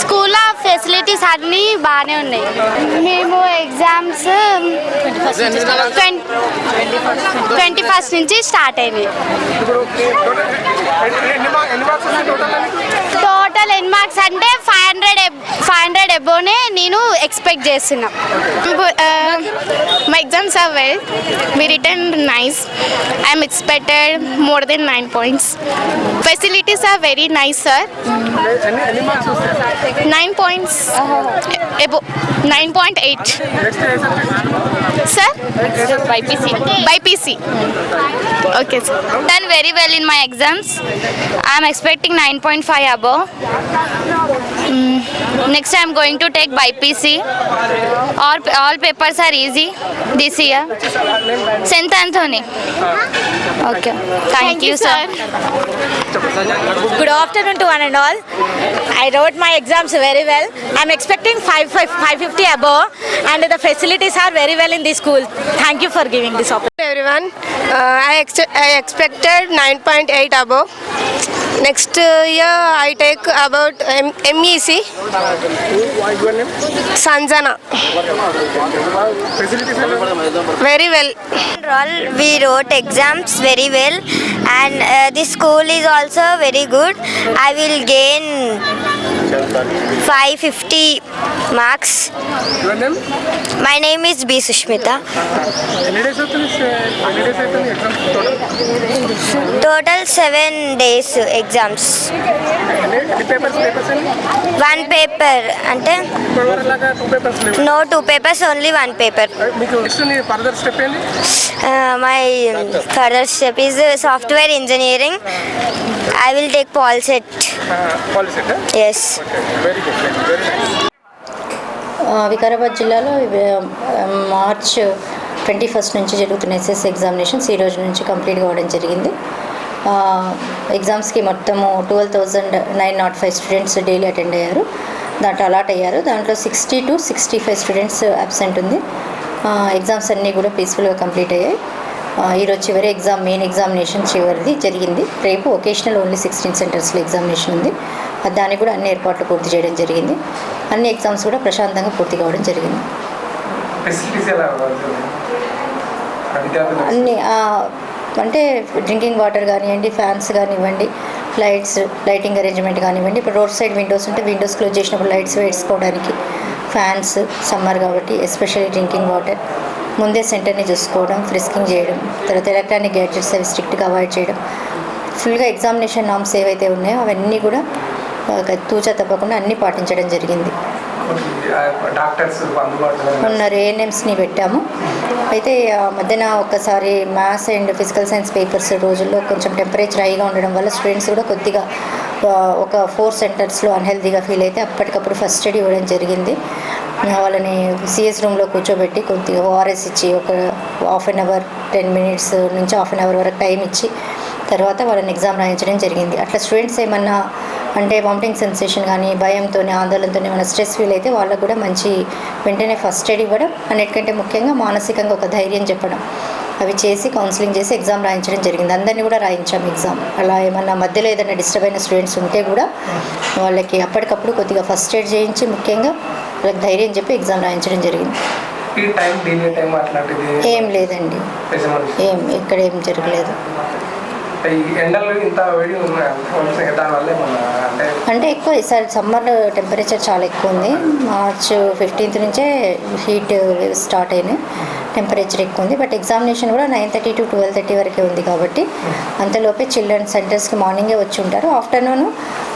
School facilities అన్నీ బాగానే ఉన్నాయి మేము ఎగ్జామ్స్ ట్వంటీ ఫస్ట్ నుంచి స్టార్ట్ అయినాయి టోటల్ ఎన్ని మార్క్స్ అంటే హండ్రెడ్ ఫైవ్ హండ్రెడ్ ఎబోనే నేను ఎక్స్పెక్ట్ చేస్తున్నా my exams are well me return nice I'm expected more than nine points facilities are very nice sir nine points above nine point eight sir BiPC BiPC okay sir done very well in my exams I'm expecting nine point five above Hmm. Next I am going to take BPC. All, all papers are easy this year. St. Anthony. Okay. Thank, Thank you, you, sir. Good afternoon to one and all. I wrote my exams very well. I'm expecting 550 above and the facilities are very well in this school. Thank you for giving this opportunity. Everyone, uh, I, ex I expected 9.8 above. Next uh, year I take about M ME See? What is your name? Sanjana. Very well. Overall, we wrote exams very well, and uh, the school is also very good. I will gain 550 Max. Your name? My name is B. Sushmita. Total 7 days exams. One paper. Ante? No, 2 papers, only 1 paper. Uh, uh, my further step is software engineering. I will take Polsat. Uh, yes. Okay. Very good. Very nice. Vikarabad జిల్లాలో March twenty first నుంచి జరుగుతున్న SS examinations ఈ రోజు నుంచి complete కావడం జరిగింది ఎగ్జామ్స్కి మొత్తము twelve thousand nine nought five students daily attend అయ్యారు దాంట్లో అలాట్ అయ్యారు దాంట్లో sixty two sixty five students absent ఉంది ఎగ్జామ్స్ అన్నీ కూడా పీస్ఫుల్గా కంప్లీట్ అయ్యాయి ఈరోజు చివరి ఎగ్జామ్ మెయిన్ ఎగ్జామినేషన్ చివరిది జరిగింది రేపు ఒకేషనల్ ఓన్లీ సిక్స్టీన్ సెంటర్స్లో ఎగ్జామినేషన్ ఉంది దానికి కూడా అన్ని ఏర్పాట్లు పూర్తి చేయడం జరిగింది అన్ని ఎగ్జామ్స్ కూడా ప్రశాంతంగా పూర్తి కావడం జరిగింది అన్ని అంటే డ్రింకింగ్ వాటర్ కానివ్వండి ఫ్యాన్స్ కానివ్వండి లైట్స్ లైటింగ్ అరేంజ్మెంట్ కానివ్వండి ఇప్పుడు రోడ్ సైడ్ విండోస్ ఉంటే విండోస్ క్లోజ్ చేసినప్పుడు లైట్స్ వేసుకోవడానికి ఫ్యాన్స్ సమ్మర్ కాబట్టి ఎస్పెషల్లీ డ్రింకింగ్ వాటర్ ముందే సెంటర్ని చూసుకోవడం ఫ్రిస్కింగ్ చేయడం తర్వాత ఎలక్ట్రానిక్ గ్యాడ్జెట్స్ అవి స్ట్రిక్ట్గా అవాయిడ్ చేయడం ఫుల్గా ఎగ్జామినేషన్ నామ్స్ ఏవైతే ఉన్నాయో అవన్నీ కూడా తూచా తప్పకుండా అన్నీ పాటించడం జరిగింది ఉన్నారు ఏఎన్ఎమ్స్ని పెట్టాము అయితే మధ్యన ఒక్కసారి maths and physical science papers రోజుల్లో కొంచెం టెంపరేచర్ హైగా ఉండడం వల్ల స్టూడెంట్స్ కూడా కొద్దిగా ఒక ఫోర్ సెంటర్స్లో అన్హెల్దీగా ఫీల్ అయితే అప్పటికప్పుడు ఫస్ట్ స్టడీ ఇవ్వడం జరిగింది వాళ్ళని సిఎస్ రూమ్లో కూర్చోబెట్టి కొద్దిగా ఓఆర్ఎస్ ఇచ్చి ఒక half an hour ten minutes నుంచి హాఫ్ అన్ అవర్ వరకు టైం ఇచ్చి తర్వాత వాళ్ళని ఎగ్జామ్ రాయించడం జరిగింది అట్లా స్టూడెంట్స్ ఏమన్నా అంటే వామిటింగ్ సెన్సేషన్ కానీ భయంతో ఆందోళనతో ఏమైనా స్ట్రెస్ ఫీల్ అయితే వాళ్ళకు కూడా మంచి వెంటనే ఫస్ట్ ఎయిడ్ ఇవ్వడం అన్నిటికంటే ముఖ్యంగా మానసికంగా ఒక ధైర్యం చెప్పడం అవి చేసి కౌన్సిలింగ్ చేసి ఎగ్జామ్ రాయించడం జరిగింది అందరినీ కూడా రాయించాం ఎగ్జామ్ అలా ఏమన్నా మధ్యలో ఏదైనా డిస్టర్బ్ అయిన స్టూడెంట్స్ ఉంటే కూడా వాళ్ళకి అప్పటికప్పుడు కొద్దిగా ఫస్ట్ ఎయిడ్ చేయించి ముఖ్యంగా వాళ్ళకి ధైర్యం చెప్పి ఎగ్జామ్ రాయించడం జరిగింది ఏం లేదండి ఏం ఇక్కడ ఏం జరగలేదు అంటే ఎక్కువ ఈసారి సమ్మర్ టెంపరేచర్ చాలా ఎక్కువ ఉంది మార్చ్ ఫిఫ్టీన్త్ నుంచే హీట్ స్టార్ట్ అయినాయి టెంపరేచర్ ఎక్కువ ఉంది బట్ ఎగ్జామినేషన్ కూడా nine thirty to twelve thirty వరకే ఉంది కాబట్టి అంతలోపే చిల్డ్రన్ సెంటర్స్కి మార్నింగే వచ్చి ఉంటారు ఆఫ్టర్నూన్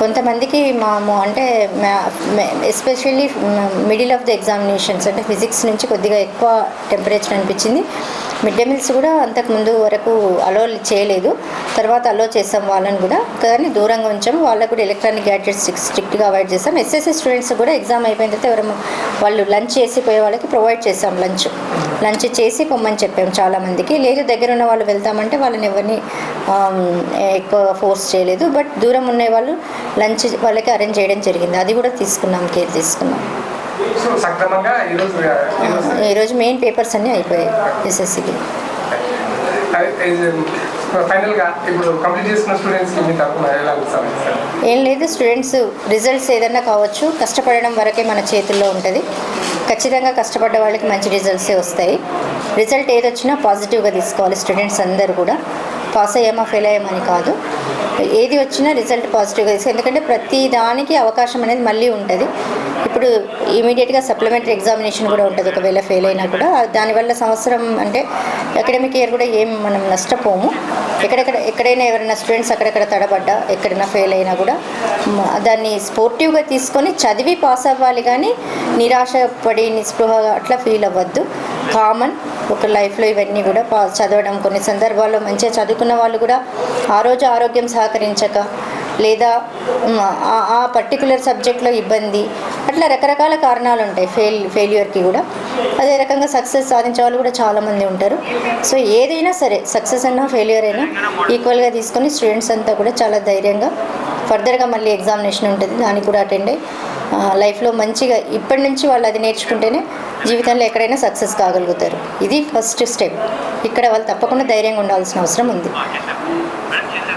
కొంతమందికి మాము అంటే especially middle of the examinations అంటే ఫిజిక్స్ నుంచి కొద్దిగా ఎక్కువ టెంపరేచర్ అనిపించింది మిడ్ డే మీల్స్ కూడా అంతకుముందు వరకు అలో చేయలేదు తర్వాత అలో చేసాం వాళ్ళని కూడా కానీ దూరంగా ఉంచాము వాళ్ళకు కూడా ఎలక్ట్రానిక్ గ్యాడ్జెట్స్ స్ట్రిక్ట్గా అవాయిడ్ చేస్తాం ఎస్ఎస్ఎస్ స్టూడెంట్స్ కూడా ఎగ్జామ్ అయిపోయిన తర్వాత ఎవరు వాళ్ళు లంచ్ చేసి పోయే వాళ్ళకి ప్రొవైడ్ చేస్తాం లంచ్ లంచ్ చేసి పొమ్మని చెప్పాం చాలామందికి లేదు దగ్గర ఉన్న వాళ్ళు వెళ్తామంటే వాళ్ళని ఎవరిని ఎక్కువ ఫోర్స్ చేయలేదు బట్ దూరం ఉన్న వాళ్ళు లంచ్ వాళ్ళకి అరేంజ్ చేయడం జరిగింది అది కూడా తీసుకున్నాం కేర్ తీసుకున్నాం ఈ ఈరోజు మెయిన్ పేపర్స్ అన్నీ అయిపోయాయి ఎస్ఎస్సికి ఏం లేదు స్టూడెంట్స్ రిజల్ట్స్ ఏదైనా కావచ్చు కష్టపడడం వరకే మన చేతుల్లో ఉంటుంది ఖచ్చితంగా కష్టపడ్డ వాళ్ళకి మంచి రిజల్ట్సే వస్తాయి రిజల్ట్ ఏదొచ్చినా పాజిటివ్గా తీసుకోవాలి స్టూడెంట్స్ అందరూ కూడా పాస్ అయ్యామా ఫెయిల్ అయ్యామని కాదు ఏది వచ్చినా రిజల్ట్ పాజిటివ్గా ఇస్తాయి ఎందుకంటే ప్రతి దానికి అవకాశం అనేది మళ్ళీ ఉంటుంది ఇప్పుడు ఇమీడియట్గా సప్లిమెంటరీ ఎగ్జామినేషన్ కూడా ఉంటుంది ఒకవేళ ఫెయిల్ అయినా కూడా దానివల్ల సంవత్సరం అంటే అకాడమిక్ ఇయర్ కూడా ఏం మనం నష్టపోము ఎక్కడెక్కడ ఎక్కడైనా ఎవరైనా స్టూడెంట్స్ అక్కడెక్కడ తడబడ్డా ఎక్కడైనా ఫెయిల్ అయినా కూడా దాన్ని స్పోర్టివ్గా తీసుకొని చదివి పాస్ అవ్వాలి కానీ నిరాశపడి నిస్పృహ అట్లా ఫీల్ అవ్వద్దు కామన్ ఒక లైఫ్లో ఇవన్నీ కూడా పా చదవడం కొన్ని సందర్భాల్లో మంచిగా చదువుకున్న వాళ్ళు కూడా ఆ రోజు ఆరోగ్యం సహకరించక లేదా ఆ పర్టికులర్ సబ్జెక్ట్లో ఇబ్బంది అట్లా రకరకాల కారణాలు ఉంటాయి ఫెయిల్ ఫెయిల్యూర్కి కూడా అదే రకంగా సక్సెస్ సాధించే వాళ్ళు కూడా చాలామంది ఉంటారు సో ఏదైనా సరే సక్సెస్ అయినా ఫెయిల్యూర్ అయినా ఈక్వల్గా తీసుకొని స్టూడెంట్స్ అంతా కూడా చాలా ధైర్యంగా ఫర్దర్గా మళ్ళీ ఎగ్జామినేషన్ ఉంటుంది దానికి కూడా అటెండ్ అయ్యి లైఫ్లో మంచిగా ఇప్పటి నుంచి వాళ్ళు అది నేర్చుకుంటేనే జీవితంలో ఎక్కడైనా సక్సెస్ కాగలుగుతారు ఇది ఫస్ట్ స్టెప్ ఇక్కడ వాళ్ళు తప్పకుండా ధైర్యంగా ఉండాల్సిన అవసరం ఉంది